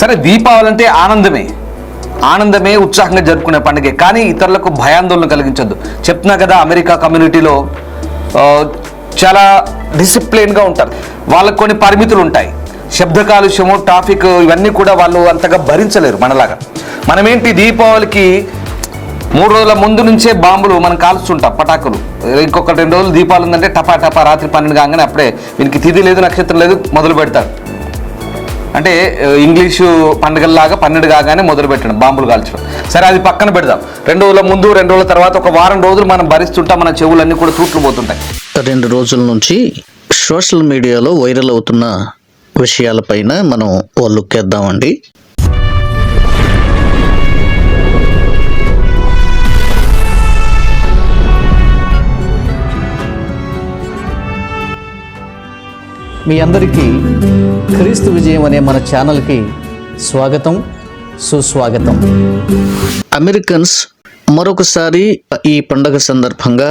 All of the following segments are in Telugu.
సరే దీపావళి అంటే ఆనందమే. ఆనందమే ఉత్సాహంగా జరుపుకునే పండుగే. కానీ ఇతరులకు భయాందోళన కలిగించొద్దు. చెప్తున్నా కదా అమెరికా కమ్యూనిటీలో చాలా డిసిప్లిన్గా ఉంటారు. వాళ్ళకు కొన్ని పరిమితులు ఉంటాయి. శబ్ద కాలుష్యము ట్రాఫిక్ ఇవన్నీ కూడా వాళ్ళు అంతగా భరించలేరు మనలాగా. మనమేంటి దీపావళికి మూడు రోజుల ముందు నుంచే బాంబులు మనం కాల్చుంటాం పటాకులు. ఇంకొక రెండు రోజులు దీపాలు ఉందంటే టపా టపా రాత్రి పన్నెండు కాగానే అప్పుడే వీనికి తిది లేదు నక్షత్రం లేదు మొదలు పెడతారు. అంటే ఇంగ్లీషు పండుగల్లాగా పన్నెండు కాగానే మొదలు పెట్టడం బాంబులు కాల్చడం. సరే అది పక్కన పెడదాం. రెండు రోజుల ముందు రెండు రోజుల తర్వాత ఒక వారం రోజులు మనం భరిస్తుంటాం మన చెవులన్నీ కూడా తూట్లు పోతుంటాయి. రెండు రోజుల నుంచి సోషల్ మీడియాలో వైరల్ అవుతున్న విషయాలపైన మనం ఓ లుక్ వేద్దామండి మీ అందరికీ క్రీస్తు విజయం అనే మన ఛానల్కి స్వాగతం సుస్వాగతం. అమెరికన్స్ మరొకసారి ఈ పండగ సందర్భంగా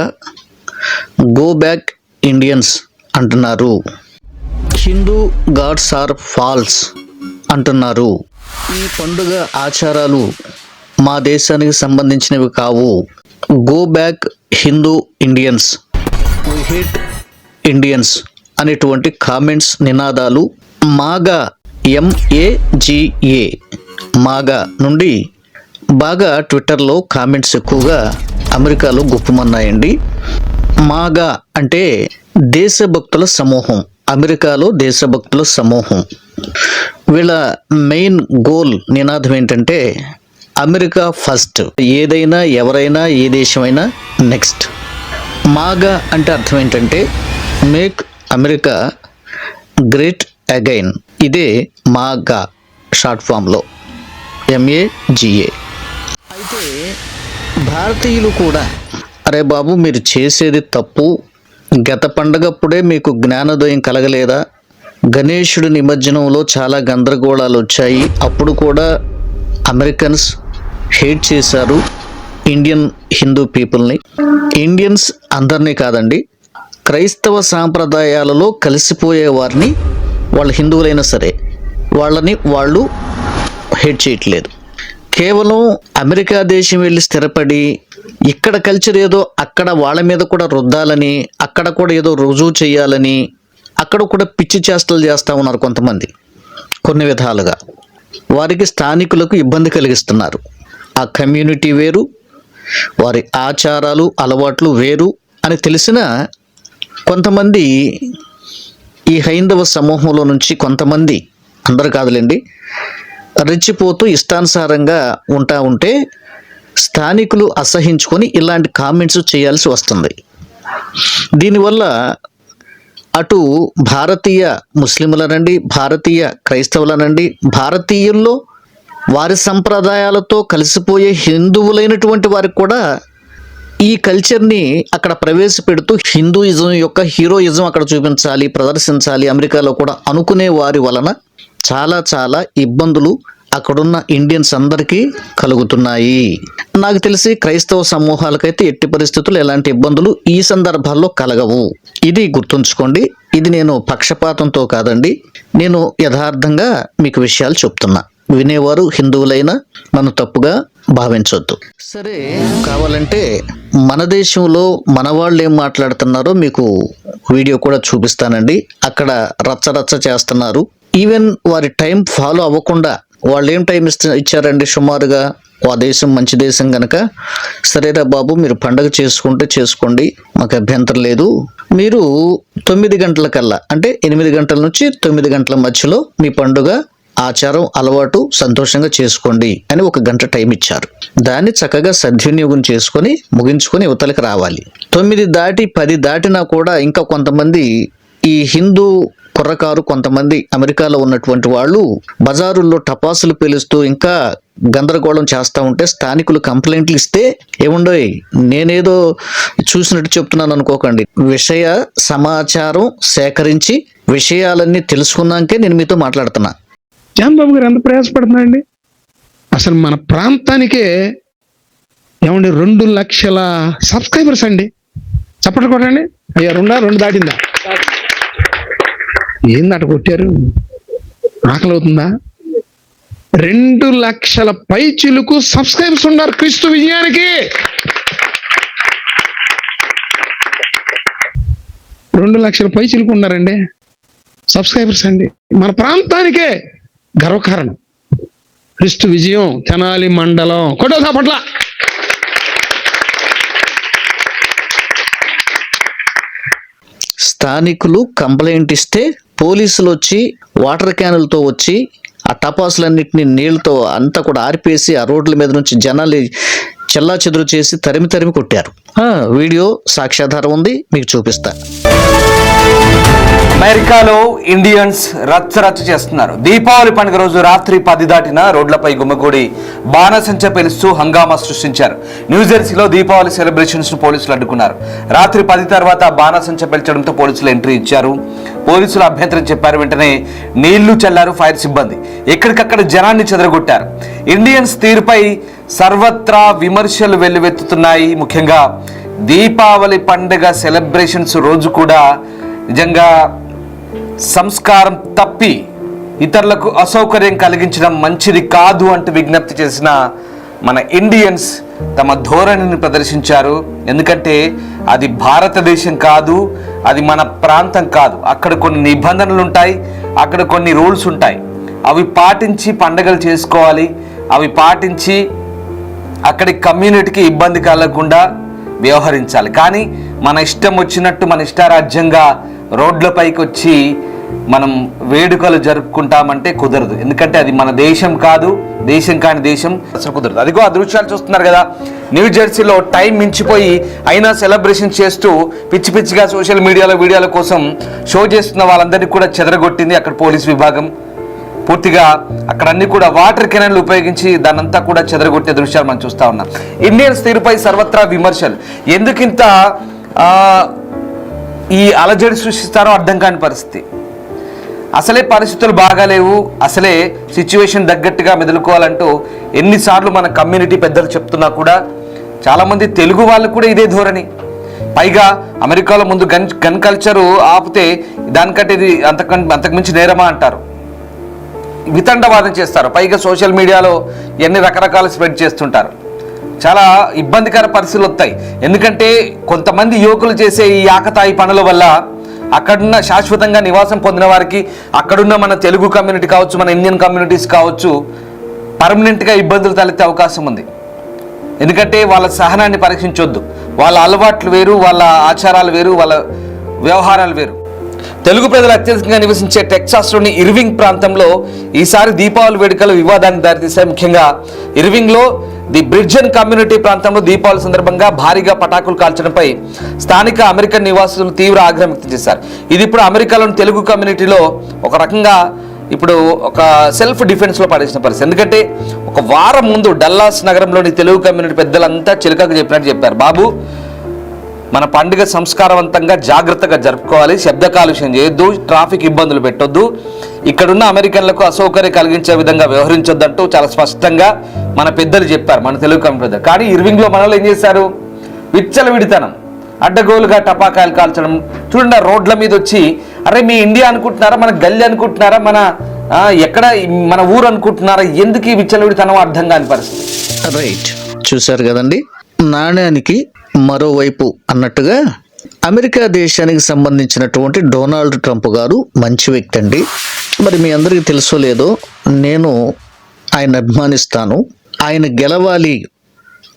గో బ్యాక్ ఇండియన్స్ అంటున్నారు. హిందూ గాడ్స్ ఆర్ ఫాల్స్ అంటున్నారు. ఈ పండుగ ఆచారాలు మా దేశానికి సంబంధించినవి కావు. Go back Hindu Indians we hate Indians అనేటువంటి కామెంట్స్ నినాదాలు MAGA M A G A మాగా నుండి బాగా ట్విట్టర్లో కామెంట్స్ ఎక్కువగా అమెరికాలో గుప్పమన్నాయండి. మాగా అంటే దేశభక్తుల సమూహం అమెరికాలో దేశభక్తుల సమూహం. వీళ్ళ మెయిన్ గోల్ నినాదం ఏంటంటే అమెరికా ఫస్ట్ ఏదైనా ఎవరైనా ఏ దేశమైనా నెక్స్ట్ మాగా అంటే అర్థం ఏంటంటే మేక్ అమెరికా గ్రేట్ అగైన్. ఇదే మాగా షార్ట్ ఫామ్లో. ఎంఏజిఏ అయితే భారతీయులు కూడా అరే బాబు మీరు చేసేది తప్పు. గత పండగప్పుడే మీకు జ్ఞానోదయం కలగలేదా? గణేశుడి నిమజ్జనంలో చాలా గందరగోళాలు వచ్చాయి. అప్పుడు కూడా అమెరికన్స్ హేట్ చేశారు ఇండియన్ హిందూ పీపుల్ని. ఇండియన్స్ అందరినీ కాదండి క్రైస్తవ సాంప్రదాయాలలో కలిసిపోయే వారిని వాళ్ళ హిందువులైనా సరే వాళ్ళని వాళ్ళు హెడ్ చేయట్లేదు. కేవలం అమెరికా దేశం వెళ్ళి స్థిరపడి ఇక్కడ కల్చర్ ఏదో అక్కడ వాళ్ళ మీద కూడా రుద్దాలని అక్కడ కూడా ఏదో రుజువు చేయాలని అక్కడ కూడా పిచ్చి చేష్టలు చేస్తూ ఉన్నారు కొంతమంది. కొన్ని విధాలుగా. వారికి స్థానికులకు ఇబ్బంది కలిగిస్తున్నారు. ఆ కమ్యూనిటీ వేరు వారి ఆచారాలు అలవాట్లు వేరు అని తెలిసిన కొంతమంది ఈ హైందవ సమూహంలో నుంచి కొంతమంది అందరు కాదులేండి రెచ్చిపోతూ ఇష్టానుసారంగా ఉంటా ఉంటే స్థానికులు అసహించుకొని ఇలాంటి కామెంట్స్ చేయాల్సి వస్తుంది. దీనివల్ల అటు భారతీయ ముస్లింలనండి భారతీయ క్రైస్తవులనండి భారతీయుల్లో వారి సంప్రదాయాలతో కలిసిపోయే హిందువులైనటువంటి వారికి కూడా ఈ కల్చర్ని అక్కడ ప్రవేశపెడుతూ హిందూయిజం యొక్క హీరోయిజం అక్కడ చూపించాలి ప్రదర్శించాలి అమెరికాలో కూడా అనుకునే వారి వలన చాలా చాలా ఇబ్బందులు అక్కడున్న ఇండియన్స్ అందరికీ కలుగుతున్నాయి. నాకు తెలిసి క్రైస్తవ సమూహాలకైతే ఎట్టి పరిస్థితులు ఎలాంటి ఇబ్బందులు ఈ సందర్భాల్లో కలగవు. ఇది గుర్తుంచుకోండి ఇది నేను పక్షపాతంతో కాదండి నేను యథార్థంగా మీకు విషయాలు చెప్తున్నా. వినేవారు హిందువులైనా నన్ను తప్పుగా భావించవద్దు సరే కావాలంటే మన దేశంలో మన వాళ్ళు ఏం మాట్లాడుతున్నారో మీకు వీడియో కూడా చూపిస్తానండి. అక్కడ రచ్చ రచ్చ చేస్తున్నారు. ఈవెన్ వారి టైం ఫాలో అవ్వకుండా వాళ్ళు ఏం టైం ఇస్త ఇచ్చారండి సుమారుగా? ఆ దేశం మంచి దేశం కనుక సరేరా బాబు మీరు పండగ చేసుకుంటే చేసుకోండి. మాకు అభ్యంతరం లేదు. మీరు తొమ్మిది గంటల కల్లా అంటే ఎనిమిది గంటల నుంచి తొమ్మిది గంటల మధ్యలో మీ పండుగ ఆచారం అలవాటు సంతోషంగా చేసుకోండి అని ఒక గంట టైం ఇచ్చారు. దాన్ని చక్కగా సద్వినియోగం చేసుకొని ముగించుకొని యువతలకు రావాలి. తొమ్మిది దాటి పది దాటినా కూడా ఇంకా కొంతమంది ఈ హిందూ కుర్రకారు కొంతమంది అమెరికాలో ఉన్నటువంటి వాళ్ళు బజారుల్లో టపాసులు పేలుస్తూ ఇంకా గందరగోళం చేస్తూ ఉంటే స్థానికులు కంప్లైంట్లు ఇస్తే ఏముండోయ్? నేనేదో చూసినట్టు చెప్తున్నాను అనుకోకండి. విషయ సమాచారం సేకరించి విషయాలన్నీ తెలుసుకున్నాకే నేను మీతో మాట్లాడుతున్నా. చంద్రబాబు గారు ఎంత ప్రయాసపడుతున్నారండి? అసలు మన ప్రాంతానికే ఏమండి రెండు లక్షల సబ్స్క్రైబర్స్ అండి. చప్పట్లు కొట్టండి. అయ్యా రెండా? రెండు దాటిందా? ఏంది అట కొట్టారు? ఆకలి అవుతుందా? రెండు లక్షల పైచులకు సబ్స్క్రైబర్స్ ఉన్నారు క్రీస్తు విజయానికి. రెండు లక్షల పైచులకు ఉన్నారండి. సబ్స్క్రైబర్స్ అండి. మన ప్రాంతానికే గర్వకారణం. క్రీస్తు విజయం తెనాలి మండలం కొట్టో పట్ల. స్థానికులు కంప్లైంట్ ఇస్తే పోలీసులు వచ్చి వాటర్ క్యానులతో వచ్చి ఆ టపాసులన్నింటినీ నీళ్ళతో అంతా కూడా ఆర్పేసి ఆ రోడ్ల మీద నుంచి జనాలు చెల్లా చెదురు చేసి తరిమి తరిమి కొట్టారు. వీడియో సాక్ష్యాధారం ఉంది మీకు చూపిస్తా. అమెరికాలో ఇండియన్స్ రచ్చ రచ్చ చేస్తున్నారు. దీపావళి పండుగ రోజు రాత్రి పది దాటిన రోడ్లపై గుమ్మగూడి బాణసంచ పిలుస్తూ హంగామా సృష్టించారు. న్యూజెర్సీలో దీపావళి సెలబ్రేషన్స్ను పోలీసులు అడ్డుకున్నారు. రాత్రి పది తర్వాత బాణసంచ పేల్చడంతో పోలీసులు ఎంట్రీ ఇచ్చారు. పోలీసులు అభ్యంతరం చెప్పారు వెంటనే నీళ్ళు చల్లారు ఫైర్ సిబ్బంది. ఎక్కడికక్కడ జనాన్ని చెదరగొట్టారు. ఇండియన్స్ తీరుపై సర్వత్రా విమర్శలు వెల్లువెత్తుతున్నాయి. ముఖ్యంగా దీపావళి పండుగ సెలబ్రేషన్స్ రోజు కూడా నిజంగా సంస్కారం తప్పి ఇతరులకు అసౌకర్యం కలిగించడం మంచిది కాదు అంటూ విజ్ఞప్తి చేసిన మన ఇండియన్స్ తమ ధోరణిని ప్రదర్శించారు. ఎందుకంటే అది భారతదేశం కాదు అది మన ప్రాంతం కాదు. అక్కడ కొన్ని నిబంధనలు ఉంటాయి అక్కడ కొన్ని రూల్స్ ఉంటాయి. అవి పాటించి పండగలు చేసుకోవాలి అవి పాటించి అక్కడి కమ్యూనిటీకి ఇబ్బంది కలగకుండా వ్యవహరించాలి. కానీ మన ఇష్టం వచ్చినట్టు మన ఇష్టారాజ్యంగా రోడ్లపైకి వచ్చి మనం వేడుకలు జరుపుకుంటామంటే కుదరదు. ఎందుకంటే అది మన దేశం కాదు దేశం కాని దేశం అసలు కుదరదు. అదిగో ఆ దృశ్యాలు చూస్తున్నారు కదా. న్యూ జెర్సీలో టైం మించిపోయి అయినా సెలబ్రేషన్ చేస్తూ పిచ్చి పిచ్చిగా సోషల్ మీడియాలో వీడియోల కోసం షో చేస్తున్న వాళ్ళందరినీ కూడా చెదరగొట్టింది అక్కడ పోలీస్ విభాగం. పూర్తిగా అక్కడ అన్ని కూడా వాటర్ కెనాన్లు ఉపయోగించి దానంతా కూడా చెదరగొట్టే దృశ్యాలు మనం చూస్తా ఉన్నాం. ఇండియన్స్ తీరుపై సర్వత్రా విమర్శలు. ఎందుకింత ఈ అలజడి సృష్టిస్తారో అర్థం కాని పరిస్థితి. అసలే పరిస్థితులు బాగాలేవు అసలే సిచ్యువేషన్ తగ్గట్టుగా మెదులుకోవాలంటూ ఎన్నిసార్లు మన కమ్యూనిటీ పెద్దలు చెప్తున్నా కూడా చాలామంది తెలుగు వాళ్ళు కూడా ఇదే ధోరణి. పైగా అమెరికాలో ముందు గన్ గన్ కల్చరు ఆపితే దానికంటే ఇది అంతకంటే అంతకుమించి నేరమా అంటారు. వితండవాదం చేస్తారు. పైగా సోషల్ మీడియాలో ఎన్ని రకరకాల స్ప్రెడ్ చేస్తుంటారు. చాలా ఇబ్బందికర పరిస్థితులు వస్తాయి ఎందుకంటే కొంతమంది యువకులు చేసే ఈ ఆకతాయి పనుల వల్ల అక్కడున్న శాశ్వతంగా నివాసం పొందిన వారికి అక్కడున్న మన తెలుగు కమ్యూనిటీ కావచ్చు మన ఇండియన్ కమ్యూనిటీస్ కావచ్చు పర్మనెంట్గా ఇబ్బందులు తలెత్తే అవకాశం ఉంది. ఎందుకంటే వాళ్ళ సహనాన్ని పరీక్షించొద్దు. వాళ్ళ అలవాట్లు వేరు వాళ్ళ ఆచారాలు వేరు వాళ్ళ వ్యవహారాలు వేరు. తెలుగు ప్రజలు అత్యధికంగా నివసించే టెక్సాస్లోని ఇర్వింగ్ ప్రాంతంలో ఈసారి దీపావళి వేడుకలు వివాదానికి దారితీశాయి. ముఖ్యంగా ఇర్వింగ్లో ది బ్రిడ్జన్ కమ్యూనిటీ ప్రాంతంలో దీపావళి సందర్భంగా భారీగా పటాకులు కాల్చడంపై స్థానిక అమెరికన్ నివాసులు తీవ్ర ఆగ్రహం వ్యక్తం చేశారు. ఇది ఇప్పుడు అమెరికాలోని తెలుగు కమ్యూనిటీలో ఒక రకంగా ఇప్పుడు ఒక సెల్ఫ్ డిఫెన్స్లో పాటించిన పరిస్థితి. ఎందుకంటే ఒక వారం ముందు డల్లాస్ నగరంలోని తెలుగు కమ్యూనిటీ పెద్దలంతా చిలుకకు చెప్పినట్టు చెప్పారు. బాబు మన పండుగ సంస్కారవంతంగా జాగ్రత్తగా జరుపుకోవాలి. శబ్ద కాలుష్యం చేయొద్దు ట్రాఫిక్ ఇబ్బందులు పెట్టొద్దు. ఇక్కడున్న అమెరికన్లకు అసౌకర్యం కలిగించే విధంగా వ్యవహరించొద్దంటూ చాలా స్పష్టంగా మన పెద్దలు చెప్పారు మన తెలుగు కమ్యూనిటీ కానీ ఇర్వింగ్లో మనలో ఏం చేశారు? విచ్చల విడితనం అడ్డగోలుగా టపాకాయలు కాల్చడం చూడండి రోడ్ల మీద వచ్చి అరే మీ ఇండియా అనుకుంటున్నారా మన గల్లీ అనుకుంటున్నారా మన ఎక్కడ మన ఊరు అనుకుంటున్నారా ఎందుకు ఈ విచ్చలవిడితనం అర్థం కాని పరిస్థితి? రైట్ చూశారు కదండి. నాణ్యానికి మరోవైపు అన్నట్టుగా అమెరికా దేశానికి సంబంధించినటువంటి డొనాల్డ్ ట్రంప్ గారు మంచి వ్యక్తి అండి. మరి మీ అందరికీ తెలుసో లేదో నేను ఆయన అభిమానిస్తాను. ఆయన గెలవాలి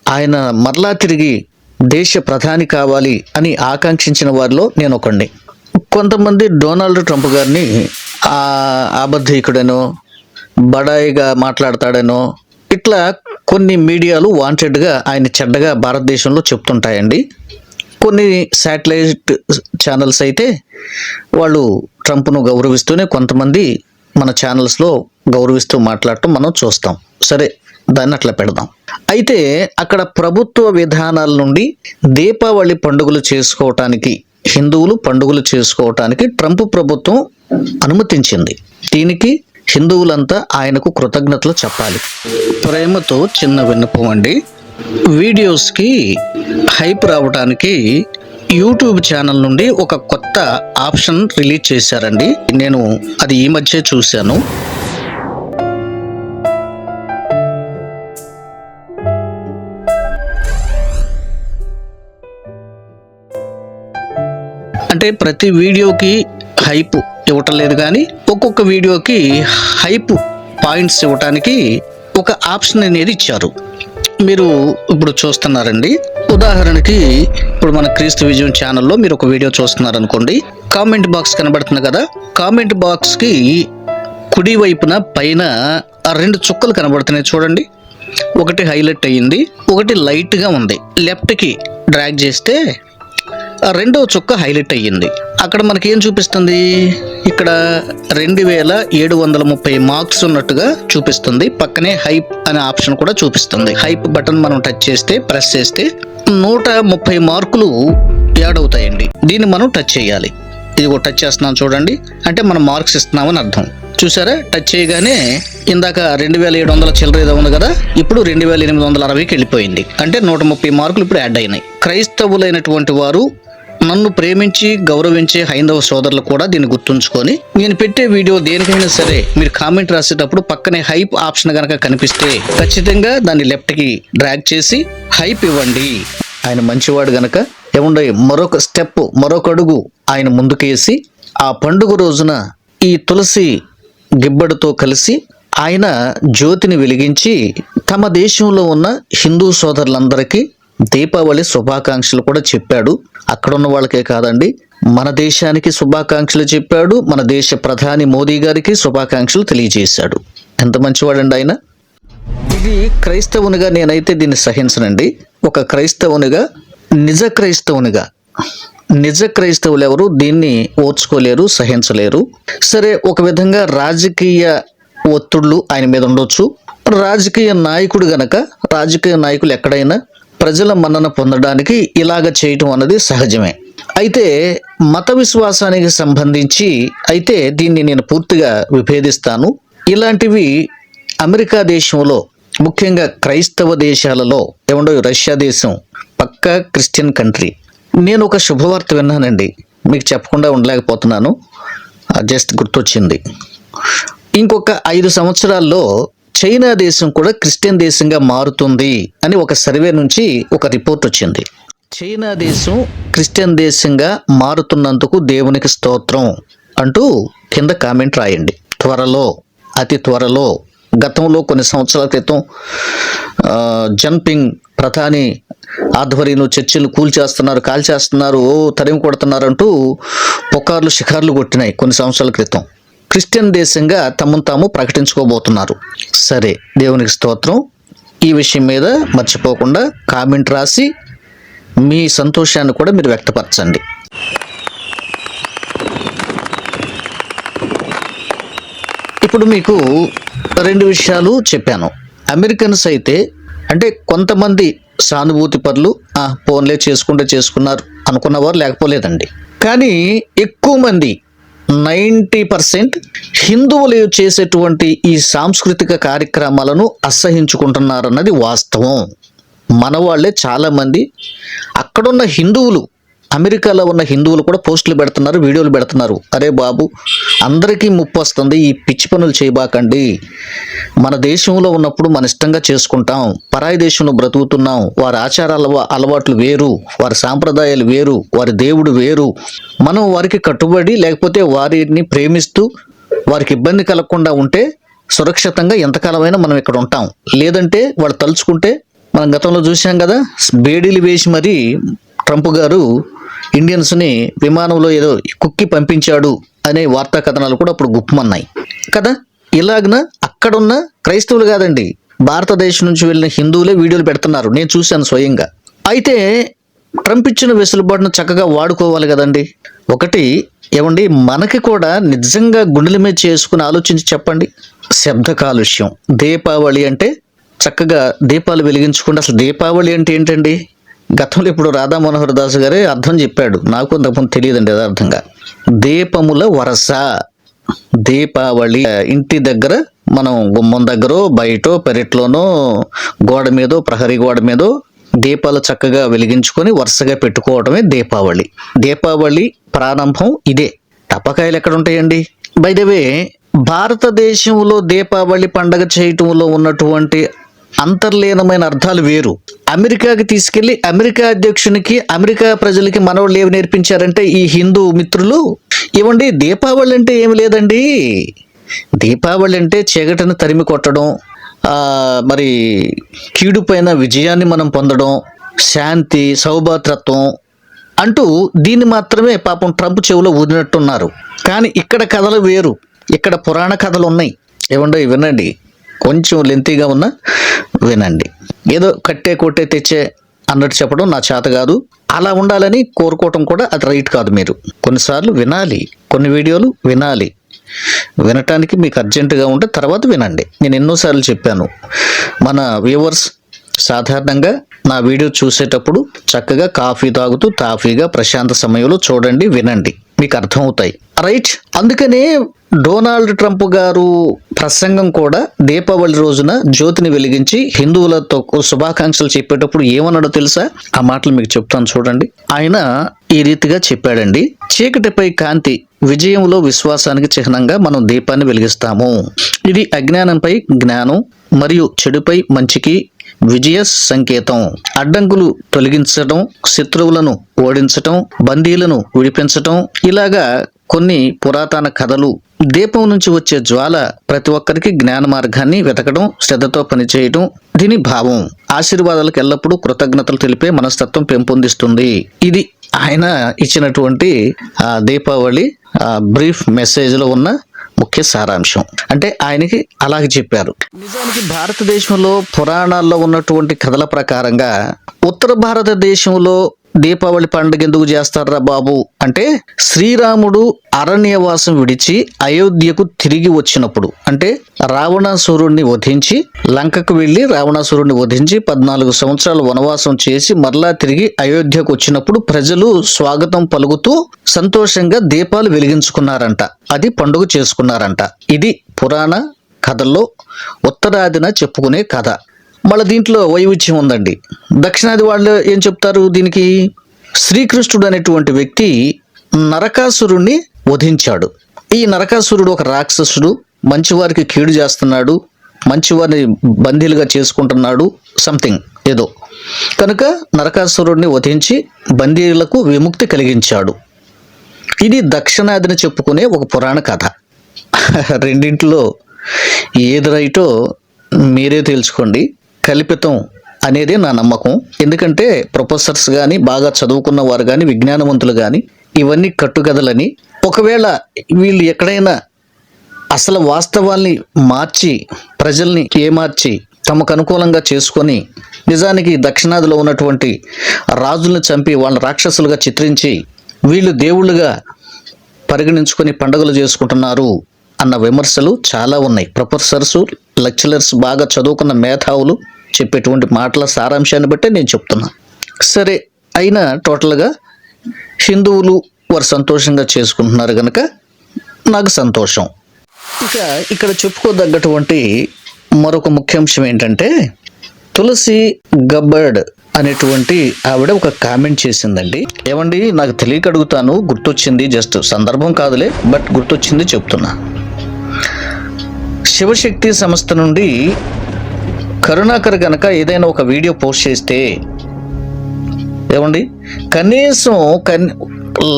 ఆయన మరలా తిరిగి దేశ ప్రధాని కావాలి అని ఆకాంక్షించిన వారిలో నేను ఒకడిని కొంతమంది డొనాల్డ్ ట్రంప్ గారిని ఆ అబద్ధీకుడనో బడాయిగా మాట్లాడతాడనో ఇట్లా కొన్ని మీడియాలు వాంటెడ్గా ఆయన చెడ్డగా భారతదేశంలో చెప్తుంటాయండి. కొన్ని శాటిలైట్ ఛానల్స్ అయితే వాళ్ళు ట్రంప్ను గౌరవిస్తూనే కొంతమంది మన ఛానల్స్లో గౌరవిస్తూ మాట్లాడటం మనం చూస్తాం. సరే దాన్ని అట్లా పెడదాం. అయితే అక్కడ ప్రభుత్వ విధానాల నుండి దీపావళి పండుగలు చేసుకోవటానికి హిందువులు పండుగలు చేసుకోవటానికి ట్రంప్ ప్రభుత్వం అనుమతించింది. దీనికి హిందువులంతా ఆయనకు కృతజ్ఞతలు చెప్పాలి. ప్రేమతో చిన్న విన్నపం అండి. వీడియోస్కి హైప్ రావడానికి యూట్యూబ్ ఛానల్ నుండి ఒక కొత్త ఆప్షన్ రిలీజ్ చేశారండి. నేను అది ఈ మధ్య చూశాను. అంటే ప్రతి వీడియోకి హైప్ ఇవ్వటం లేదు కానీ ఒక్కొక్క వీడియోకి హైప్ పాయింట్స్ ఇవ్వటానికి ఒక ఆప్షన్ అనేది ఇచ్చారు. మీరు ఇప్పుడు చూస్తున్నారండి. ఉదాహరణకి ఇప్పుడు మన క్రీస్తు విజయం ఛానల్లో మీరు ఒక వీడియో చూస్తున్నారు అనుకోండి కామెంట్ బాక్స్ కనబడుతుంది కదా. కామెంట్ బాక్స్కి కుడి వైపున పైన ఆ రెండు చుక్కలు కనబడుతున్నాయి చూడండి. ఒకటి హైలైట్ అయ్యింది ఒకటి లైట్గా ఉంది. లెఫ్ట్కి డ్రాగ్ చేస్తే రెండో చుక్క హైలైట్ అయ్యింది. అక్కడ మనకి ఏం చూపిస్తుంది? ఇక్కడ రెండు వేల ఏడు వందల ముప్పై మార్క్స్ ఉన్నట్టుగా చూపిస్తుంది. పక్కనే హైప్ అనే ఆప్షన్ కూడా చూపిస్తుంది. హైప్ బటన్ మనం టచ్ చేస్తే ప్రెస్ చేస్తే నూట ముప్పై మార్కులు యాడ్ అవుతాయండి. దీన్ని మనం టచ్ చేయాలి. ఇది ఒక టచ్ చేస్తున్నాం చూడండి. అంటే మనం మార్క్స్ ఇస్తున్నామని అర్థం. చూసారా? టచ్ చేయగానే ఇందాక రెండు వేల ఏడు వందల చిల్లర ఏదో ఉంది కదా? ఇప్పుడు రెండు వేల ఎనిమిది వందల అరవైకి వెళ్ళిపోయింది. అంటే నూట ముప్పై మార్కులు ఇప్పుడు యాడ్ అయినాయి. క్రైస్తవులైనటువంటి వారు నన్ను ప్రేమించి గౌరవించే హైందవ సోదరులు కూడా దీన్ని గుర్తుంచుకొని నేను పెట్టే వీడియో దేనికైనా సరే మీరు కామెంట్ రాసేటప్పుడు పక్కనే హైప్ ఆప్షన్ కనుక కనిపిస్తే ఖచ్చితంగా దాన్ని లెఫ్ట్కి డ్రాగ్ చేసి హైప్ ఇవ్వండి. ఆయన మంచివాడు గనక ఏముండే మరొక స్టెప్ మరొక అడుగు ఆయన ముందుకేసి ఆ పండుగ రోజున ఈ తులసి గిబ్బడితో కలిసి ఆయన జ్యోతిని వెలిగించి తమ దేశంలో ఉన్న హిందూ సోదరులందరికీ దీపావళి శుభాకాంక్షలు కూడా చెప్పాడు. అక్కడ ఉన్న వాళ్ళకే కాదండి మన దేశానికి శుభాకాంక్షలు చెప్పాడు. మన దేశ ప్రధాని మోదీ గారికి శుభాకాంక్షలు తెలియజేశాడు. ఎంత మంచివాడండి ఆయన. ఇది క్రైస్తవునిగా నేనైతే దీన్ని సహించనండి. ఒక క్రైస్తవునిగా నిజ క్రైస్తవునిగా. నిజ క్రైస్తవులు ఎవరు? దీన్ని ఓర్చుకోలేరు సహించలేరు. సరే ఒక విధంగా రాజకీయ ఒత్తిళ్ళు ఆయన మీద ఉండొచ్చు. రాజకీయ నాయకుడు గనక రాజకీయ నాయకులు ఎక్కడైనా ప్రజల మన్నన పొందడానికి ఇలాగ చేయటం అన్నది సహజమే. అయితే మత విశ్వాసానికి సంబంధించి అయితే దీన్ని నేను పూర్తిగా విభేదిస్తాను. ఇలాంటివి అమెరికా దేశంలో ముఖ్యంగా క్రైస్తవ దేశాలలో ఏమండో రష్యా దేశం పక్కా క్రిస్టియన్ కంట్రీ. నేను ఒక శుభవార్త విన్నానండి. మీకు చెప్పకుండా ఉండలేకపోతున్నాను. జస్ట్ గుర్తొచ్చింది. ఇంకొక ఐదు సంవత్సరాల్లో చైనా దేశం కూడా క్రిస్టియన్ దేశంగా మారుతుంది అని ఒక సర్వే నుంచి ఒక రిపోర్ట్ వచ్చింది. చైనా దేశం క్రిస్టియన్ దేశంగా మారుతున్నందుకు దేవునికి స్తోత్రం అంటూ కింద కామెంట్ రాయండి. త్వరలో అతి త్వరలో గతంలో కొన్ని సంవత్సరాల క్రితం జన్పింగ్ ప్రధాని ఆధ్వర్యంలో చర్చిలు కూల్చేస్తున్నారు కాల్చేస్తున్నారు ఓ తరిమి కొడుతున్నారు అంటూ పుకార్లు షికార్లు కొట్టినాయి కొన్ని సంవత్సరాల క్రితం. క్రిస్టియన్ దేశంగా తమను తాము ప్రకటించుకోబోతున్నారు. సరే దేవునికి స్తోత్రం. ఈ విషయం మీద మర్చిపోకుండా కామెంట్ రాసి మీ సంతోషాన్ని కూడా మీరు వ్యక్తపరచండి. ఇప్పుడు మీకు రెండు విషయాలు చెప్పాను. అమెరికన్స్ అయితే అంటే కొంతమంది సానుభూతి పరులు ఫోన్లే చేసుకుంటే చేసుకున్నారు అనుకున్నవారు లేకపోలేదండి. కానీ ఎక్కువ మంది నైంటీ పర్సెంట్ హిందువులు చేసేటువంటి ఈ సాంస్కృతిక కార్యక్రమాలను అసహించుకుంటున్నారన్నది వాస్తవం. మన వాళ్ళే చాలామంది అక్కడున్న హిందువులు అమెరికాలో ఉన్న హిందువులు కూడా పోస్టులు పెడుతున్నారు వీడియోలు పెడుతున్నారు. అరే బాబు అందరికీ ముప్పు వస్తుంది ఈ పిచ్చి పనులు చేయబాకండి. మన దేశంలో ఉన్నప్పుడు మన ఇష్టంగా చేసుకుంటాం పరాయి దేశంలో బ్రతుకుతున్నాం వారి ఆచారాల అలవాట్లు వేరు వారి సాంప్రదాయాలు వేరు వారి దేవుడు వేరు. మనం వారికి కట్టుబడి లేకపోతే వారిని ప్రేమిస్తూ వారికి ఇబ్బంది కలగకుండా ఉంటే సురక్షితంగా ఎంతకాలమైనా మనం ఇక్కడ ఉంటాం. లేదంటే వాళ్ళు తలుచుకుంటే మనం గతంలో చూసాం కదా బేడీలు వేసి మరి ట్రంప్ గారు ఇండియన్స్ని విమానంలో ఏదో కుక్కి పంపించాడు అనే వార్తా కథనాలు కూడా అప్పుడు గుప్పమన్నాయి. కదా? ఇలాగన? అక్కడున్న క్రైస్తవులు కాదండి. భారతదేశం నుంచి వెళ్ళిన హిందువులే వీడియోలు పెడుతున్నారు. నేను చూశాను స్వయంగా. అయితే ట్రంప్ ఇచ్చిన వెసులుబాటును చక్కగా వాడుకోవాలి కదండి. ఒకటి ఏమండి మనకి కూడా నిజంగా గుండెల మీద చేసుకుని ఆలోచించి చెప్పండి. శబ్ద కాలుష్యం. దీపావళి అంటే చక్కగా దీపాలు వెలిగించుకుంటే అసలు దీపావళి అంటే ఏంటండి? గతంలో ఇప్పుడు రాధా మనోహర్ దాస్ గారే అర్థం చెప్పాడు. నాకు అంతకుముందు తెలియదండి యథార్థంగా. దీపముల వరస దీపావళి ఇంటి దగ్గర మనం గుమ్మం దగ్గర బయట పెరట్లోనో గోడ మీదో ప్రహరీ గోడ మీదో దీపాలు చక్కగా వెలిగించుకొని వరుసగా పెట్టుకోవడమే దీపావళి. దీపావళి ప్రారంభం ఇదే. టపకాయలు ఎక్కడ ఉంటాయండి? బైదవే భారతదేశంలో దీపావళి పండగ చేయటంలో ఉన్నటువంటి అంతర్లీనమైన అర్థాలు వేరు. అమెరికాకి తీసుకెళ్ళి అమెరికా అధ్యక్షునికి అమెరికా ప్రజలకి మనవాళ్ళు ఏమి నేర్పించారంటే ఈ హిందూ మిత్రులు? ఇవ్వండి దీపావళి అంటే ఏమి లేదండి? దీపావళి అంటే చీకటిని తరిమి కొట్టడం మరి కీడు పైన విజయాన్ని మనం పొందడం శాంతి సౌభాతృత్వం అంటూ దీన్ని మాత్రమే పాపం ట్రంప్ చెవిలో ఊదినట్టున్నారు. కానీ ఇక్కడ కథలు వేరు. ఇక్కడ పురాణ కథలు ఉన్నాయి. ఏమండో వినండి. కొంచెం లెంతీగా ఉన్నా వినండి. ఏదో కట్టే కొట్టే తెచ్చే అన్నట్టు చెప్పడం నా చేత కాదు. అలా ఉండాలని కోరుకోవటం కూడా అది రైట్ కాదు మీరు. కొన్నిసార్లు వినాలి. కొన్ని వీడియోలు వినాలి. వినటానికి మీకు అర్జెంటుగా ఉంటే తర్వాత వినండి. నేను ఎన్నోసార్లు చెప్పాను. మన వ్యూవర్స్ సాధారణంగా నా వీడియో చూసేటప్పుడు చక్కగా కాఫీ తాగుతూ తాఫీగా ప్రశాంత సమయంలో చూడండి వినండి. మీకు అర్థమవుతాయి. రైట్ అందుకనే డొనాల్డ్ ట్రంప్ గారు ప్రసంగం కూడా దీపావళి రోజున జ్యోతిని వెలిగించి హిందువులతో శుభాకాంక్షలు చెప్పేటప్పుడు ఏమన్నాడో తెలుసా? ఆ మాటలు మీకు చెప్తాను చూడండి. ఆయన ఈ రీతిగా చెప్పాడండి. చీకటిపై కాంతి విజయంలో విశ్వాసానికి చిహ్నంగా మనం దీపాన్ని వెలిగిస్తాము. ఇది అజ్ఞానంపై జ్ఞానం మరియు చెడుపై మంచికి విజయ సంకేతం. అడ్డంకులు తొలగించడం శత్రువులను ఓడించటం బందీలను విడిపించటం ఇలాగా కొన్ని పురాతన కథలు దీపం నుంచి వచ్చే జ్వాల ప్రతి ఒక్కరికి జ్ఞాన మార్గాన్ని వెతకడం శ్రద్ధతో పనిచేయడం దీని భావం. ఆశీర్వాదాలకు ఎల్లప్పుడూ కృతజ్ఞతలు తెలిపే మనస్తత్వం పెంపొందిస్తుంది. ఇది ఆయన ఇచ్చినటువంటి ఆ దీపావళి ఆ బ్రీఫ్ మెసేజ్లో ఉన్న ముఖ్య సారాంశం. అంటే ఆయనకి అలాగే చెప్పారు. నిజానికి భారతదేశంలో పురాణాల్లో ఉన్నటువంటి కథల ప్రకారంగా ఉత్తర భారతదేశంలో దీపావళి పండుగ ఎందుకు చేస్తారా బాబు? అంటే శ్రీరాముడు అరణ్యవాసం విడిచి అయోధ్యకు తిరిగి వచ్చినప్పుడు అంటే రావణాసురుణ్ణి వధించి లంకకు వెళ్ళి రావణాసురుణ్ణి వధించి పద్నాలుగు సంవత్సరాలు వనవాసం చేసి మరలా తిరిగి అయోధ్యకు వచ్చినప్పుడు ప్రజలు స్వాగతం పలుకుతూ సంతోషంగా దీపాలు వెలిగించుకున్నారంట. అది పండుగ చేసుకున్నారంట. ఇది పురాణ కథల్లో ఉత్తరాదిన చెప్పుకునే కథ. మళ్ళీ దీంట్లో వైవిధ్యం ఉందండి. దక్షిణాది వాళ్ళు ఏం చెప్తారు? దీనికి శ్రీకృష్ణుడు అనేటువంటి వ్యక్తి నరకాసురుణ్ణి వధించాడు. ఈ నరకాసురుడు ఒక రాక్షసుడు మంచివారికి కీడు చేస్తున్నాడు మంచివారిని బందీలుగా చేసుకుంటున్నాడు సంథింగ్ ఏదో. కనుక నరకాసురుడిని వధించి బందీలకు విముక్తి కలిగించాడు. ఇది దక్షిణాదిని చెప్పుకునే ఒక పురాణ కథ. రెండింటిలో ఏది రైటో మీరే తెలుసుకోండి. కల్పితం అనేది నా నమ్మకం. ఎందుకంటే ప్రొఫెసర్స్ కానీ బాగా చదువుకున్న వారు కానీ విజ్ఞానవంతులు కానీ ఇవన్నీ కట్టుకథలని ఒకవేళ వీళ్ళు ఎక్కడైనా అసలు వాస్తవాల్ని మార్చి ప్రజల్ని ఏమార్చి తమకు అనుకూలంగా చేసుకొని నిజానికి దక్షిణాదిలో ఉన్నటువంటి రాజులను చంపి వాళ్ళని రాక్షసులుగా చిత్రించి వీళ్ళు దేవుళ్ళుగా పరిగణించుకొని పండుగలు చేసుకుంటున్నారు అన్న విమర్శలు చాలా ఉన్నాయి. ప్రొఫెసర్స్ లెక్చరర్స్ బాగా చదువుకున్న మేధావులు చెప్పేటువంటి మాటల సారాంశాన్ని బట్టే నేను చెప్తున్నా. సరే అయినా టోటల్గా హిందువులు వారు సంతోషంగా చేసుకుంటున్నారు కనుక నాకు సంతోషం. ఇక ఇక్కడ చెప్పుకోదగ్గటువంటి మరొక ముఖ్యాంశం ఏంటంటే తులసి గబ్బర్డ్ అనేటువంటి ఆవిడ ఒక కామెంట్ చేసిందండి. ఏమండి నాకు తెలియక అడుగుతాను గుర్తొచ్చింది జస్ట్ సందర్భం కాదులే బట్ గుర్తొచ్చింది చెప్తున్నా. శివశక్తి సంస్థ నుండి కరుణాకర్ కనుక ఏదైనా ఒక వీడియో పోస్ట్ చేస్తే ఏమండి? కనీసం కన్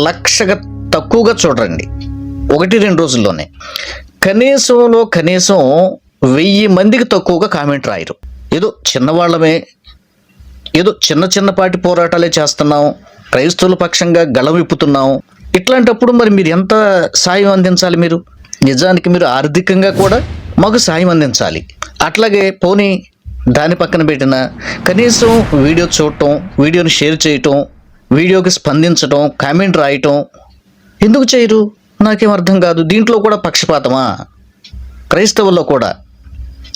లక్షగా తక్కువగా చూడండి. ఒకటి రెండు రోజుల్లోనే. కనీసంలో కనీసం వెయ్యి మందికి తక్కువగా కామెంట్ రాయరు. ఏదో చిన్నవాళ్ళమే ఏదో చిన్న చిన్నపాటి పోరాటాలే చేస్తున్నాం క్రైస్తవుల పక్షంగా గళం విప్పుతున్నాం. ఇట్లాంటప్పుడు మరి మీరు ఎంత సాయం అందించాలి మీరు? నిజానికి మీరు ఆర్థికంగా కూడా మాకు సాయం అందించాలి. అట్లాగే పోనీ దాని పక్కన పెట్టిన కనీసం వీడియో చూడటం వీడియోని షేర్ చేయటం వీడియోకి స్పందించటం కామెంట్ రాయటం ఎందుకు చేయరు? నాకేం అర్థం కాదు. దీంట్లో కూడా పక్షపాతమా? క్రైస్తవుల్లో కూడా.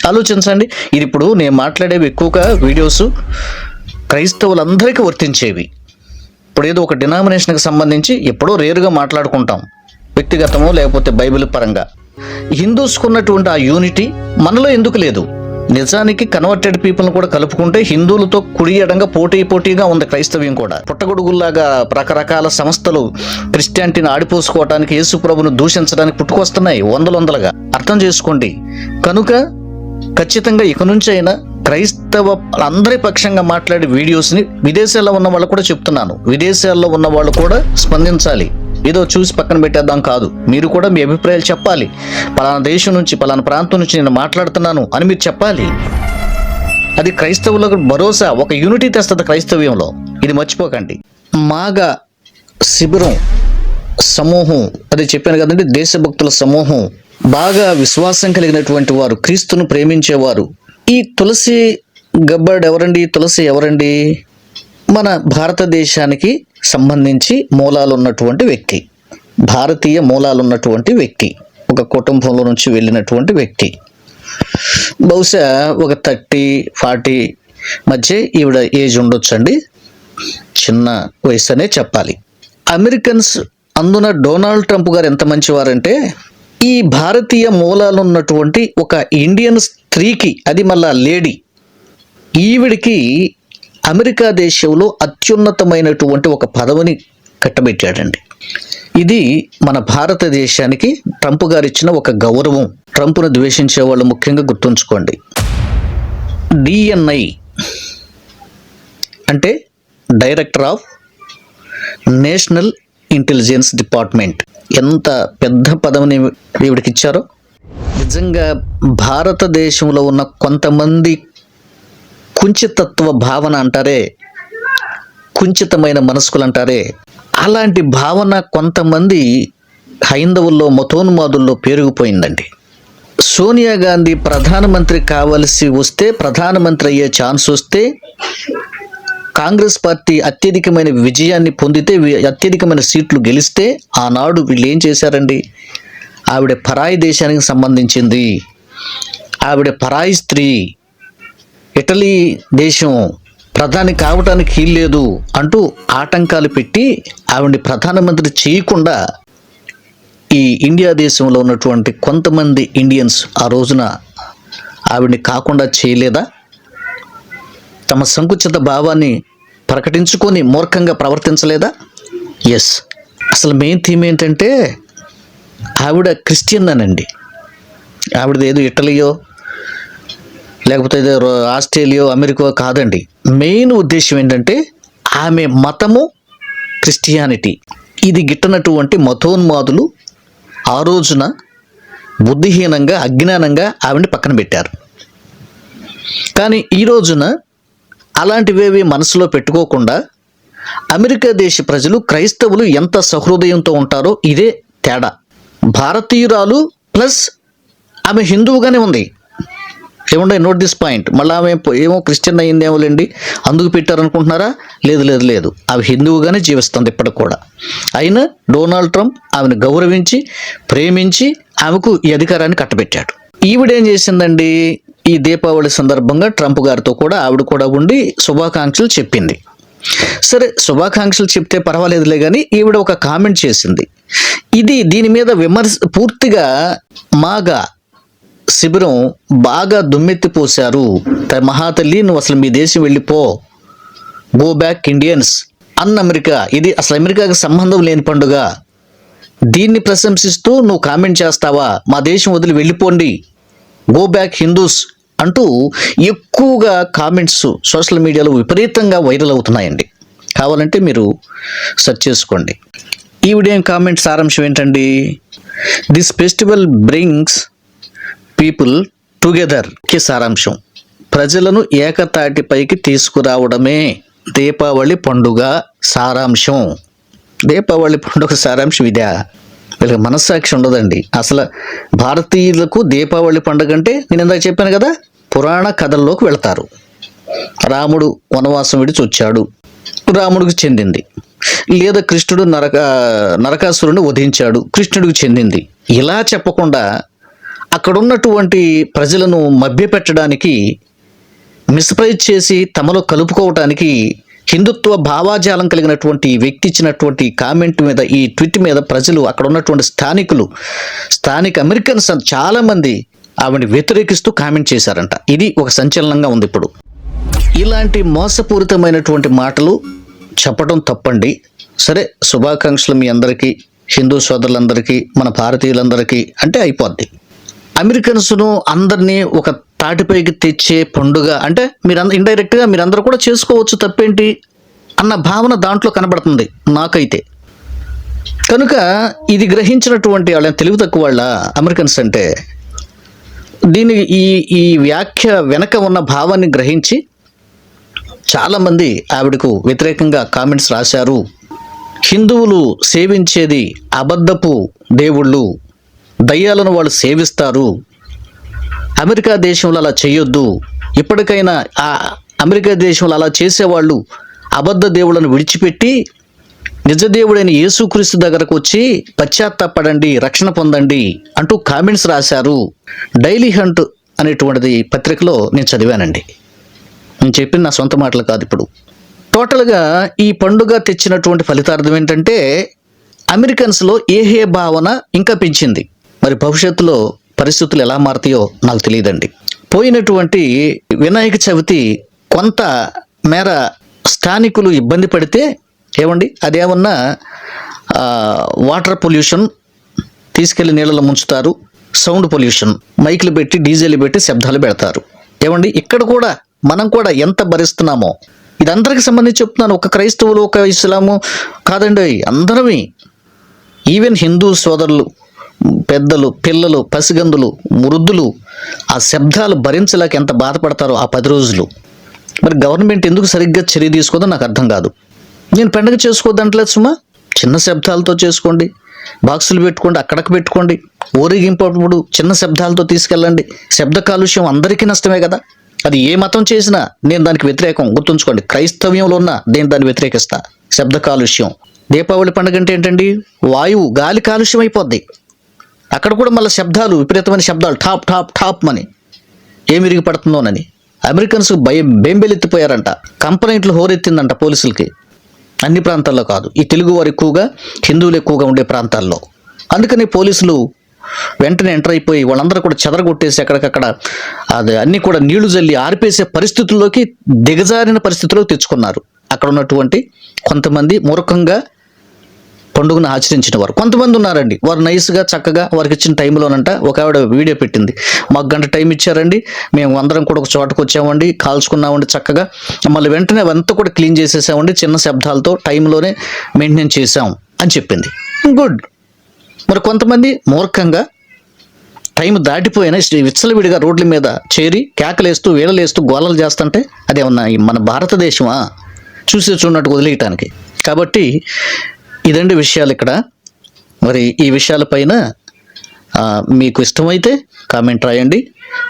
ఆలోచించండి. ఇది ఇప్పుడు నేను మాట్లాడేవి ఎక్కువగా వీడియోస్ క్రైస్తవులందరికీ వర్తించేవి. ఇప్పుడు ఏదో ఒక డినామినేషన్కి సంబంధించి ఎప్పుడో రేరుగా మాట్లాడుకుంటాం. వ్యక్తిగతమో లేకపోతే బైబిల్ పరంగా. హిందూస్కున్నటువంటి ఆ యూనిటీ మనలో ఎందుకు లేదు? నిజానికి కన్వర్టెడ్ పీపుల్ని కూడా కలుపుకుంటే హిందువులతో కుడి ఎడంగా పోటీ పోటీగా ఉంది క్రైస్తవ్యం కూడా. పుట్టగొడుగుల్లాగా రకరకాల సంస్థలు క్రిస్టియానిటీని ఆడిపోసుకోవడానికి యేసుప్రభును దూషించడానికి పుట్టుకొస్తున్నాయి వందల వందలుగా అర్థం చేసుకోండి. కనుక ఖచ్చితంగా ఇక నుంచి అయినా క్రైస్తవ అందరి పక్షంగా మాట్లాడే వీడియోస్ని విదేశాల్లో ఉన్న వాళ్ళు కూడా చెప్తున్నాను. విదేశాల్లో ఉన్న వాళ్ళు కూడా స్పందించాలి. ఏదో చూసి పక్కన పెట్టేద్దాం కాదు. మీరు కూడా మీ అభిప్రాయాలు చెప్పాలి. పలానా దేశం నుంచి పలానా ప్రాంతం నుంచి నేను మాట్లాడుతున్నాను అని మీరు చెప్పాలి. అది క్రైస్తవులకు భరోసా ఒక యూనిటీ తెస్తుంది క్రైస్తవ్యంలో. ఇది మర్చిపోకండి. మాగా శిబిరం సమూహం అది చెప్పాను కదండి దేశభక్తుల సమూహం. బాగా విశ్వాసం కలిగినటువంటి వారు క్రీస్తును ప్రేమించేవారు. ఈ తులసి గబ్బర్డ్ ఎవరండి? తులసి ఎవరండి? మన భారతదేశానికి సంబంధించి మూలాలు ఉన్నటువంటి వ్యక్తి. భారతీయ మూలాలు ఉన్నటువంటి వ్యక్తి. ఒక కుటుంబంలో నుంచి వెళ్ళినటువంటి వ్యక్తి. బహుశా ఒక థర్టీ ఫార్టీ మధ్య ఈవిడ ఏజ్ ఉండొచ్చండి. చిన్న వయసు అనే చెప్పాలి. అమెరికన్స్ అందున డొనాల్డ్ ట్రంప్ గారు ఎంత మంచివారంటే ఈ భారతీయ మూలాలు ఉన్నటువంటి ఒక ఇండియన్ స్త్రీకి అది మళ్ళా లేడీ ఈవిడికి అమెరికా దేశంలో అత్యున్నతమైనటువంటి ఒక పదవిని కట్టబెట్టాడండి. ఇది మన భారతదేశానికి ట్రంప్ గారు ఇచ్చిన ఒక గౌరవం. ట్రంప్ను ద్వేషించే వాళ్ళు ముఖ్యంగా గుర్తుంచుకోండి. డిఎన్ఐ అంటే director of national intelligence department. ఎంత పెద్ద పదవిని ఈవిడికి ఇచ్చారో నిజంగా భారతదేశంలో ఉన్న కొంతమంది కుంచితత్వ భావన అంటారే కుంచితమైన మనస్కులు అంటారే అలాంటి భావన కొంతమంది హైందవుల్లో మతోన్మాదుల్లో పెరిగిపోయిందండి సోనియా గాంధీ ప్రధానమంత్రి కావలసి వస్తే ప్రధానమంత్రి అయ్యే ఛాన్స్ వస్తే కాంగ్రెస్ పార్టీ అత్యధికమైన విజయాన్ని పొందితే అత్యధికమైన సీట్లు గెలిస్తే ఆనాడు వీళ్ళు ఏం చేశారండి? ఆవిడ పరాయి దేశానికి సంబంధించింది. ఆవిడ పరాయి స్త్రీ. ఇటలీ దేశం ప్రధాని కావటానికి లేదు అంటూ ఆటంకాలు పెట్టి ఆవిడ ప్రధానమంత్రి చేయకుండా ఈ ఇండియా దేశంలో ఉన్నటువంటి కొంతమంది ఇండియన్స్ ఆ రోజున ఆవిడ్ని కాకుండా చేయలేదా? తమ సంకుచిత భావాన్ని ప్రకటించుకొని మూర్ఖంగా ప్రవర్తించలేదా? ఎస్ అసలు మెయిన్ థీమ్ ఏంటంటే ఆవిడ క్రిస్టియన్ అనండి. ఆవిడది ఏదో ఇటలీయో లేకపోతే ఇది ఆస్ట్రేలియా అమెరికా కాదండి. మెయిన్ ఉద్దేశం ఏంటంటే ఆమె మతము క్రిస్టియానిటీ. ఇది గిట్టనటువంటి మతోన్మాదులు ఆ రోజున బుద్ధిహీనంగా అజ్ఞానంగా ఆవిడని పక్కన పెట్టారు. కానీ ఈ రోజున అలాంటివేవి మనసులో పెట్టుకోకుండా అమెరికా దేశ ప్రజలు క్రైస్తవులు ఎంత సహృదయంతో ఉంటారో ఇదే తేడా. భారతీయురాలు ప్లస్ ఆమె హిందువుగానే ఉంది. ఏముండే నోట్ దిస్ పాయింట్ మళ్ళీ ఆమె ఏమో క్రిస్టియన్ అయ్యిందేమోలేండి అందుకు పెట్టారనుకుంటున్నారా? లేదు లేదు లేదు. ఆమె హిందువుగానే జీవిస్తుంది ఇప్పటికి కూడా. అయినా డొనాల్డ్ ట్రంప్ ఆమెను గౌరవించి ప్రేమించి ఆమెకు ఈ అధికారాన్ని కట్టబెట్టాడు. ఈవిడేం చేసిందండి? ఈ దీపావళి సందర్భంగా ట్రంప్ గారితో కూడా ఆవిడ కూడా ఉండి శుభాకాంక్షలు చెప్పింది. సరే శుభాకాంక్షలు చెప్తే పర్వాలేదులే కానీ ఈవిడ ఒక కామెంట్ చేసింది. ఇది దీని మీద విమర్శ పూర్తిగా మాగా శిబిరం బాగా దుమ్మెత్తిపోశారు మహాతల్లి నువ్వు అసలు మీ దేశం వెళ్ళిపో. గో బ్యాక్ ఇండియన్స్ అన్ అమెరికా ఇది అసలు అమెరికాకి సంబంధం లేని పండుగ. దీన్ని ప్రశంసిస్తూ నువ్వు కామెంట్ చేస్తావా? మా దేశం వదిలి వెళ్ళిపోండి. గో బ్యాక్ హిందూస్ అంటూ ఎక్కువగా కామెంట్స్ సోషల్ మీడియాలో విపరీతంగా వైరల్ అవుతున్నాయండి. కావాలంటే మీరు సెర్చ్ చేసుకోండి. ఈ వీడియో కామెంట్ సారాంశం ఏంటండి? దిస్ ఫెస్టివల్ బ్రింగ్స్ పీపుల్ టుగెదర్కి సారాంశం. ప్రజలను ఏకతాటిపైకి తీసుకురావడమే దీపావళి పండుగ సారాంశం. దీపావళి పండుగ సారాంశం ఇదే. వీళ్ళకి మనస్సాక్షి ఉండదండి. అసలు భారతీయులకు దీపావళి పండుగ అంటే నేను ఇందాక చెప్పాను కదా పురాణ కథల్లోకి వెళతారు. రాముడు వనవాసం విడిచి వచ్చాడు. రాముడికి చెందింది. లేదా కృష్ణుడు నరక నరకాసురుని వధించాడు. కృష్ణుడికి చెందింది. ఇలా చెప్పకుండా అక్కడ ఉన్నటువంటి ప్రజలను మభ్యపెట్టడానికి మిస్ప్రైజ్ చేసి తమలో కలుపుకోవటానికి హిందుత్వ భావాజాలం కలిగినటువంటి వ్యక్తి ఇచ్చినటువంటి కామెంట్ మీద ఈ ట్వీట్ మీద ప్రజలు అక్కడ ఉన్నటువంటి స్థానికులు స్థానిక అమెరికన్స్ చాలామంది ఆవిడని వ్యతిరేకిస్తూ కామెంట్ చేశారంట. ఇది ఒక సంచలనంగా ఉంది ఇప్పుడు. ఇలాంటి మోసపూరితమైనటువంటి మాటలు చెప్పడం తప్పండి. సరే శుభాకాంక్షలు మీ అందరికీ హిందూ సోదరులందరికీ మన భారతీయులందరికీ అంటే అయిపోద్ది. అమెరికన్స్ను అందరినీ ఒక తాటిపైకి తెచ్చే పండుగ. అంటే మీరు ఇండైరెక్ట్గా మీరందరూ కూడా చేసుకోవచ్చు తప్పేంటి? అన్న భావన దాంట్లో కనబడుతుంది నాకైతే. కనుక ఇది గ్రహించినటువంటి వాళ్ళ తెలివి తక్కువ వాళ్ళ అమెరికన్స్ అంటే దీని ఈ ఈ వ్యాఖ్య వెనక ఉన్న భావాన్ని గ్రహించి చాలామంది ఆవిడకు వ్యతిరేకంగా కామెంట్స్ రాశారు. హిందువులు సేవించేది అబద్ధపు దేవుళ్ళు దయ్యాలను వాళ్ళు సేవిస్తారు. అమెరికా దేశంలో అలా చేయొద్దు. ఇప్పటికైనా ఆ అమెరికా దేశంలో అలా చేసేవాళ్ళు అబద్ధ దేవుళ్ళను విడిచిపెట్టి నిజదేవుడైన యేసుక్రీస్తు దగ్గరకు వచ్చి పశ్చాత్తాపడండి రక్షణ పొందండి అంటూ కామెంట్స్ రాశారు. డైలీ హంట్ అనేటువంటిది పత్రికలో నేను చదివానండి. నేను చెప్పిన నా సొంత మాటలు కాదు ఇప్పుడు. టోటల్గా ఈ పండుగ తెచ్చినటువంటి ఫలితార్థం ఏంటంటే అమెరికన్స్లో ఏహే భావన ఇంకా పెంచింది. మరి భవిష్యత్తులో పరిస్థితులు ఎలా మారుతాయో నాకు తెలియదండి. పోయినటువంటి వినాయక చవితి కొంత మేర స్థానికులు ఇబ్బంది పడితే ఏమండి? అదేమన్నా వాటర్ పొల్యూషన్ తీసుకెళ్ళి నీళ్ళలో ముంచుతారు సౌండ్ పొల్యూషన్ మైకులు పెట్టి డీజేలు పెట్టి శబ్దాలు పెడతారు. ఏమండి? ఇక్కడ కూడా మనం కూడా ఎంత భరిస్తున్నామో. ఇది అందరికి సంబంధించి చెప్తున్నాను. ఒక క్రైస్తవులు ఒక ఇస్లాము కాదండి. అందరమే ఈవెన్ హిందూ సోదరులు పెద్దలు పిల్లలు పసిగందులు వృద్ధులు ఆ శబ్దాలు భరించలేక ఎంత బాధపడతారో ఆ పది రోజులు. మరి గవర్నమెంట్ ఎందుకు సరిగ్గా చర్య తీసుకోదో నాకు అర్థం కాదు. నేను పండుగ చేసుకోవద్దంటలేదు సుమా. చిన్న శబ్దాలతో చేసుకోండి. బాక్సులు పెట్టుకోండి అక్కడికి పెట్టుకోండి. ఊరేగింపప్పుడు చిన్న శబ్దాలతో తీసుకెళ్ళండి. శబ్ద కాలుష్యం అందరికీ నష్టమే కదా. అది ఏ మతం చేసినా నేను దానికి వ్యతిరేకం. గుర్తుంచుకోండి క్రైస్తవ్యంలో ఉన్న నేను దాన్ని వ్యతిరేకిస్తా. శబ్ద కాలుష్యం. దీపావళి పండుగ అంటే ఏంటండి? వాయువు గాలి కాలుష్యం అయిపోద్ది. అక్కడ కూడా మళ్ళీ శబ్దాలు విపరీతమైన శబ్దాలు టాప్ టాప్ టాప్ అని ఏం విరిగి పడుతుందోనని అమెరికన్స్ భయం బెంబెలెత్తిపోయారంట. కంప్లైంట్లు హోరెత్తిందంట పోలీసులకి. అన్ని ప్రాంతాల్లో కాదు. ఈ తెలుగు వారు ఎక్కువగా హిందువులు ఎక్కువగా ఉండే ప్రాంతాల్లో. అందుకని పోలీసులు వెంటనే ఎంటర్ అయిపోయి వాళ్ళందరూ కూడా చెదరగొట్టేసి ఎక్కడికక్కడ అది అన్ని కూడా నీళ్ళు జల్లి ఆర్పేసే పరిస్థితుల్లోకి దిగజారిన పరిస్థితిలో తెచ్చుకున్నారు. అక్కడ ఉన్నటువంటి కొంతమంది మూర్ఖంగా పండుగను ఆచరించిన వారు. కొంతమంది ఉన్నారండి. వారు నైస్గా చక్కగా వారికి ఇచ్చిన టైంలోనంట ఒక ఆవిడ వీడియో పెట్టింది. మాకు గంట టైం ఇచ్చారండి. మేము అందరం కూడా ఒక చోటకు వచ్చామండి. కాల్చుకున్నామండి చక్కగా. మళ్ళీ వెంటనే అంతా కూడా క్లీన్ చేసేసామండి. చిన్న శబ్దాలతో టైంలోనే మెయింటైన్ చేసాం అని చెప్పింది. గుడ్. మరి కొంతమంది మూర్ఖంగా టైం దాటిపోయిన విచ్చలవిడిగా రోడ్ల మీద చేరి కేకలేస్తూ వీళ్ళలేస్తూ గోలలు చేస్తుంటే అదేమన్నా మన భారతదేశమా? చూసి చూడనట్టు వదిలేయటానికి. కాబట్టి ఇదండి విషయాలు ఇక్కడ. మరి ఈ విషయాలపైన మీకు ఇష్టమైతే కామెంట్ రాయండి.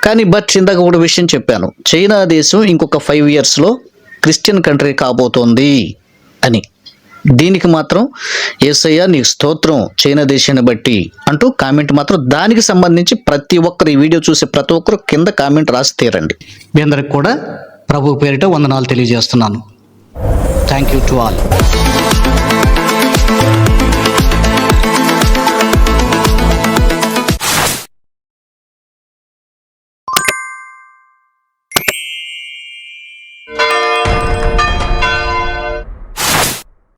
కానీ బట్ ఇందాక ఒక విషయం చెప్పాను. చైనా దేశం ఇంకొక ఫైవ్ ఇయర్స్లో క్రిస్టియన్ కంట్రీ కాబోతోంది అని. దీనికి మాత్రం ఏసయ్య నీకు స్తోత్రం చైనా దేశాన్ని బట్టి అంటూ కామెంట్ మాత్రం దానికి సంబంధించి ప్రతి ఒక్కరు ఈ వీడియో చూసే ప్రతి ఒక్కరు కింద కామెంట్ రాసి తీరండి. మీ అందరికి కూడా ప్రభు పేరిట వందనాలు తెలియజేస్తున్నాను. Thank you to all